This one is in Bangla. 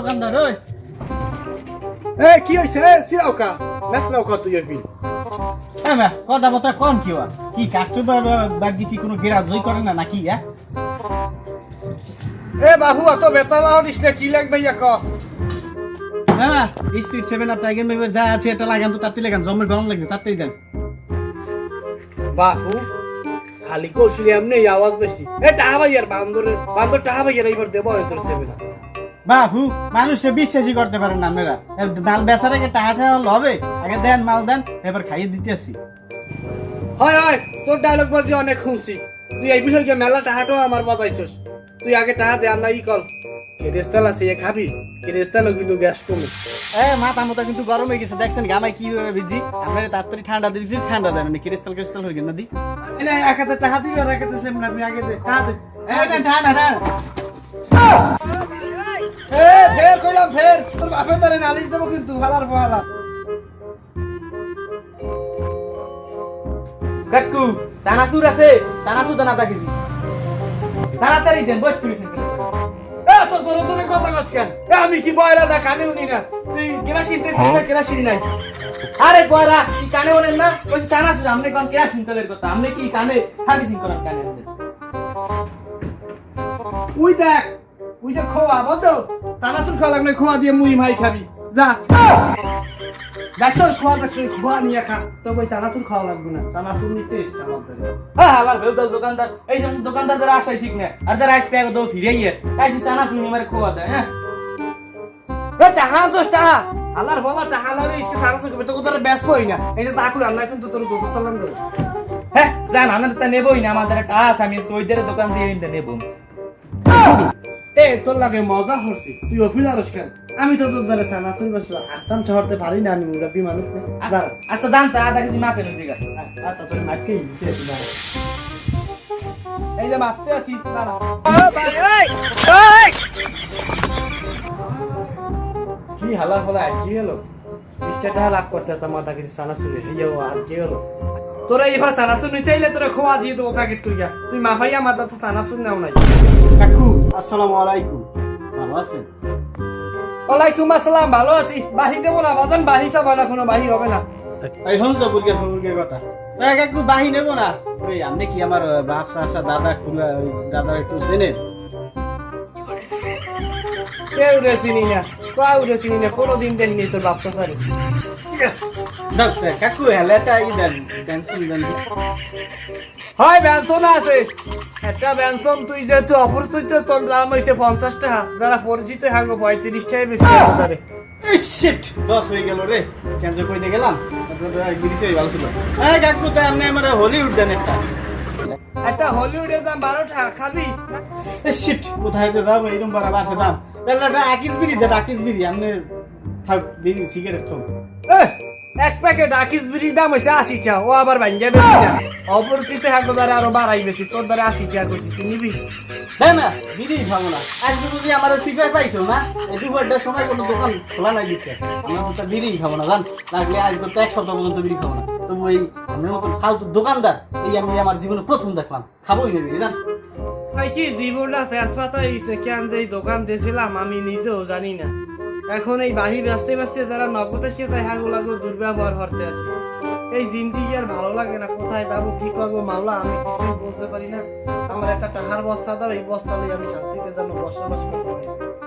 দোকানদার ওই। এ কি হইছে রে? সিরাউকা মেট্রাউকা তুই হবি হ্যাঁ কথা বথা কম কি? কি কাস্টমার বাকি কি কোনো গ্রাহ্যই করে না নাকি হ্যাঁ এ বাবু অত আনিস না কি লাগবে ক হ্যাঁ Speed Seven Up Tiger member যা আছে এটা লাগান তো তাড়াতাড়ি লাগান জমের গরম লাগছে তাড়াতাড়ি দেন। বাবু খালি কৌশলী এমনি আওয়াজ বেশি। এ টাহা ভাইয়ার বান্দরের বান্দর টাহা ভাইয়ার এইবার দেবো হয়তো সেবে না বাহু মানুষে বিশ্বাসই করতে পারেন না আপনারা এ, মাল বেচার আগে টাকা টাকা হবে আগে দেন মাল দেন এবার খাইয়ে দিতে আসি হয় হয় তোর ডায়লগ বাজি অনেক শুনছি। তুই এই বিষয়ে মেলা টাহাটাও আমার বাজাইছস। তুই আগে টাহা দে না ই কর। কেরেস্তাল আছে এ খাবি? কেরেস্তালও কিন্তু গ্যাস কমে। এ মাথা মতো কিন্তু গরম হয়ে গেছে। দেখছেন গামাই কি হবে ভিজি? আপনারা তাড়াতাড়ি ঠান্ডা দিচ্ছি ঠান্ডা দেন ক্রিস্টাল ক্রিস্টাল হয়ে গেল না দি? এক হাতে টাহা দিবি আর এক হাতে সেমন আপনি আগে দে টাহা দে। ঠান্ডা ঠান্ডা। এ ফের কইলাম ফের তোর বাপে তারে নালিশ দেবো কিন্তু হালার বহালা কাকু চানাচুর আছে চানাচুর দানা তাকিছি তাড়াতাড়ি দেন বস করেছেন এ তো তোর তোর কথা কস কেন? আমি কি বয়রা না কানে উনি না? তুই কেরাসিন চেয়েছিস না কেরাসিন নাই? আরে কি কানে বলেন না? ওই চানাচুর আপনি কোন কেরাসিন তেলের কথা? আপনি কি কানে সার্ভিসিং করেন কানে উই দেখ উই যে খোয়া বন্ধ তানাসুর খাওয়া লাগলে খোয়া দিয়ে মুই ভাই খাবি। যা। দেখছস খোয়া দেখছিস খোয়া নিয়ে খা। তো ওই চানাচুর খাওয়া লাগবে না। চানাচুর নিতে এসছে আমাদের হ্যাঁ হালার বেউদল দোকানদার। এই সমস্ত দোকানদারদের আশাই ঠিক না আর যারা আসবে আগে দো ফিরে গিয়ে তাই চানাচুর নিয়ে খোয়া দেয় হ্যাঁ? টাহা জোস টাহা। হালার বলা টাহা লাগে ইসকে চানাচুর খাবে তো তোর ব্যস্ত হই না। এই যে চাকুর আমরা কিন্তু তোর যত চালান হ্যাঁ জান তা নেবই না। আমাদের আছে আমি ওইদের দোকান দিয়ে নেব। তোর লাগে মজা হচ্ছে তুই অফিস আরস কেন? আমি তো তোর দ্বারা চানাচুর বসল আসতাম শহরতে পারি না আমি মুরব্বী মানুষ না। আচ্ছা জানতে আধা কেজি মাপেন ঠিক আছে আচ্ছা তোর দিতে এই যে মারতে আছি কি হালা ফালা আজকে গেল বিশটা টাকা লাভ করতে এই যে ও গেল তোরা এবার সানা শুন নিতে এলে তোরা খোয়া দিয়ে দেবো প্যাকেট করিয়া। তুই মাফাইয়া মাথা তো সানা শুন নাও নাই। কাকু আসসালামু আলাইকুম। ভালো আছেন? ওয়ালাইকুম আসসালাম ভালো আছি। বাহি দেবো না বাজান বাহি চাবা না কোনো বাহি হবে না। এই হংস বুর্গে বুর্গে কথা। তো কাকু বাহি নেব না। ওই আপনি কি আমার বাপ চাচা দাদা খুলা দাদা একটু চেনেন? কেউ রে চিনি না কেউ রে চিনি না কোনোদিন দেননি তোর বাপসা সারি যাক কাকু হেলেটা দেন টেনশন দেন। হয় ব্যঞ্জন আছে। একটা ব্যঞ্জন তুই যেহেতু অপরিচিত তোর দাম হয়েছে পঞ্চাশ টাকা। যারা পরিচিত হাগো পঁয়ত্রিশ টাকা বেশি শিট লস হয়ে গেল রে। কেন যে কইতে গেলাম? গিরিছে ভালো ছিল। হ্যাঁ কাকু তাই আপনি আমার হলিউড দেন একটা। একটা হলিউডের দাম বারো টাকা খাবি শিট কোথায় যে যাব এরকম বাসে দাম। তাহলে একটা আকিস বিড়ি দেন আকিস বিড়ি। আপনি থাক বিড়ি সিগারেট থাক এক প্যাকেট আকিস বিড়ির দাম হয়েছে আশি টাকা। ও আবার ভাঙ্গা বেশি না। অপরিচিত হাগো দ্বারা আরও বাড়াই বেশি। তোর দ্বারা আশি টাকা করছি তুই নিবি? তাই না বিড়ি খাব না। আজকে যদি আমার সিগারেট পাইছো না এই দুপুরটার সময় কোনো দোকান খোলা নাই দিচ্ছে আমরা তো বিড়ি খাব না জান? লাগলে আজ করতে এক সপ্তাহ পর্যন্ত বিড়ি খাব না। তবু এই আপনার মতন ফালতু দোকানদার এই আমি আমার জীবনে প্রথম দেখলাম। খাবোই না বিড়ি জান? ভাই কি জীবনটা ফ্যাস পাতা হয়েছে কেন যে এই দোকান দিয়েছিলাম আমি নিজেও জানি না। এখন এই বাহি ব্যস্তে ব্যস্তে যারা নগদেশকে চাই হাগুলাগো দুর্ব্যবহার হতে আছে। এই জিন্দিগি আর ভালো লাগে না? কোথায় যাব, কি করব? মাওলা, আমি কিছুই বলতে পারি না। আমার একটা টাকার বস্তা দাও, এই বস্তা নিয়ে আমি শান্তিতে যেন বসবাস করতে পারি।